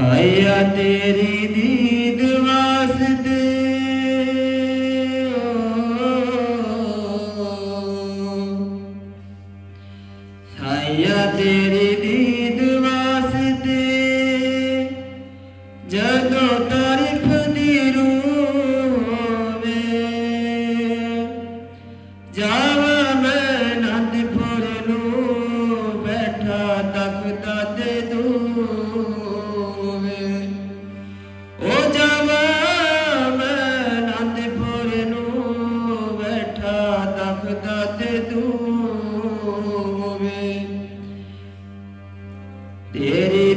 है तेरी दी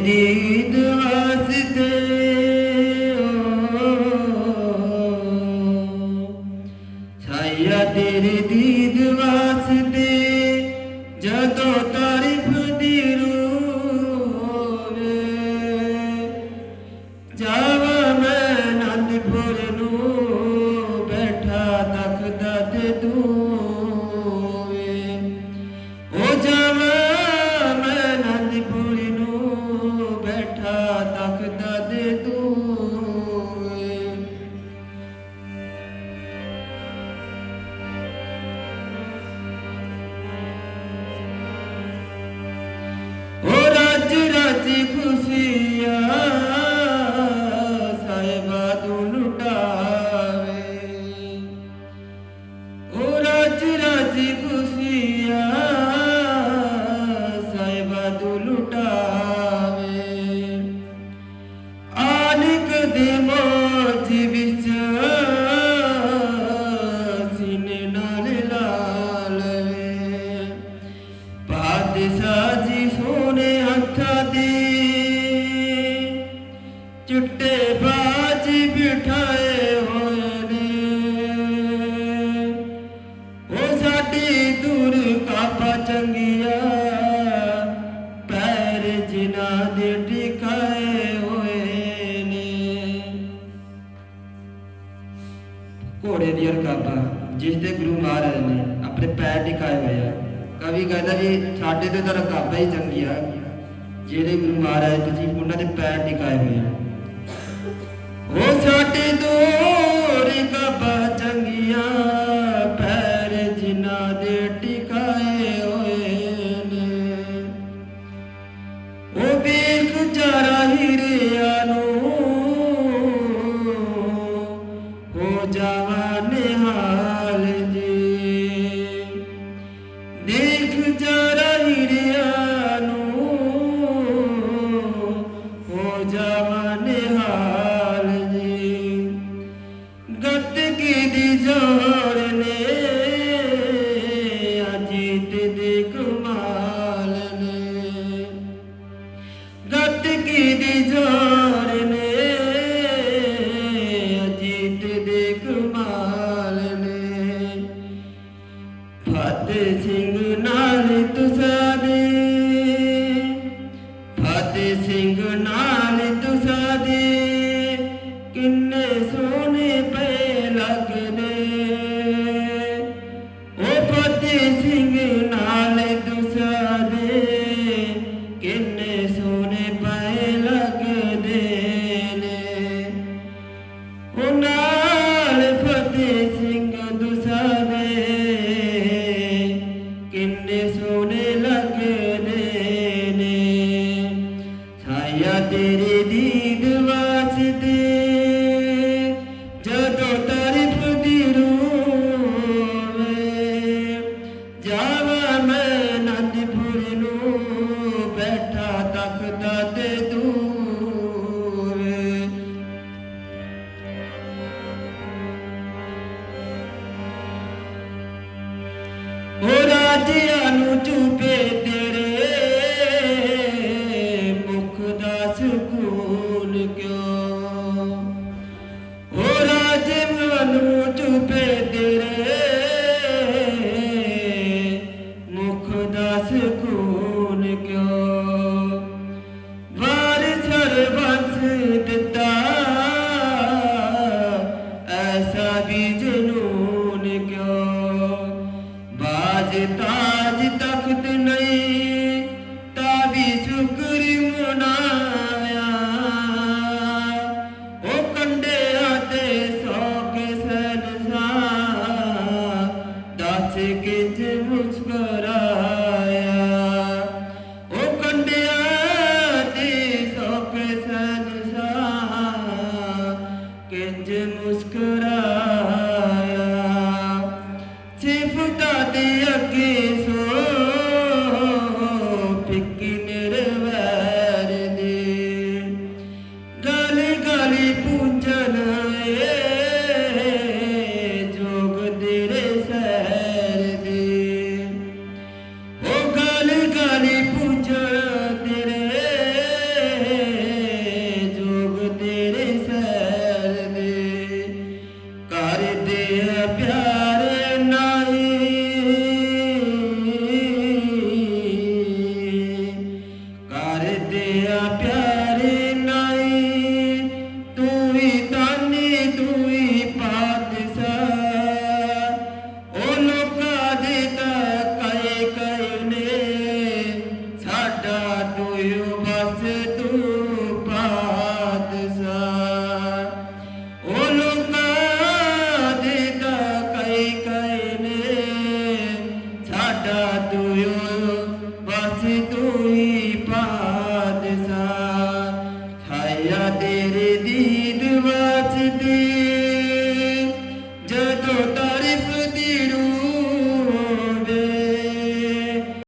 Seni de খুশিয়া ਚੁੱਟੇ ਬਾਜ ਬਿਠਾਏ ਹੋਏ ਨੇ। ਉਹ ਸਾਡੀ ਦੂਰ ਕਾਪਾ ਚੰਗੀਆ, ਪੈਰ ਜਿਨ੍ਹਾਂ ਦੇ ਟਿਕਾਏ ਹੋਏ ਨੇ। ਘੋੜੇ ਦੀ ਰਕਾਬਾ, ਜਿਸ ਤੇ ਗੁਰੂ ਮਹਾਰਾਜ ਨੇ ਆਪਣੇ ਪੈਰ ਟਿਕਾਏ ਹੋਏ ਆ। ਕਵੀ ਕਹਿੰਦਾ ਵੀ ਸਾਡੇ ਤੇ ਤਾਂ ਰਕਾਬਾ ਹੀ ਚੰਗੀ ਜਿਹੜੇ ਗੁਰੂ ਮਹਾਰਾਜ ਤੁਸੀਂ ਉਹਨਾਂ ਦੇ ਪੈਰ ਟਿਕਾਏ ਹੋਏ ਆ। ਉਹ ਸਾਡੇ ਤੋਂ ਰਕਾਬਾ ਚੰਗੀਆਂ ਪੈਰ ਜਿਨ੍ਹਾਂ ਦੇ ਦੀ ਜੋਰ ਨੇ ਅਜੀਤ ਦੇ ਕਮਾਲ ਨੇ। ਗੱਤ ਕੀ ਦੀ ਜੋਰ ਨੇ ਅਜੀਤ ਦੇ ਕਮਾਲ ਨੇ। ਫਤਿਹ ਸਿੰਘ ਨਾਲ ਤੁਸਾਂ ਦੇ ਫਤਿਹ ਸਿੰਘ ਨਾਲ পিছনে লাগে রে ছায়া তেরে ਉਹ ਰਾਜਿਆਂ ਨੂੰ Hare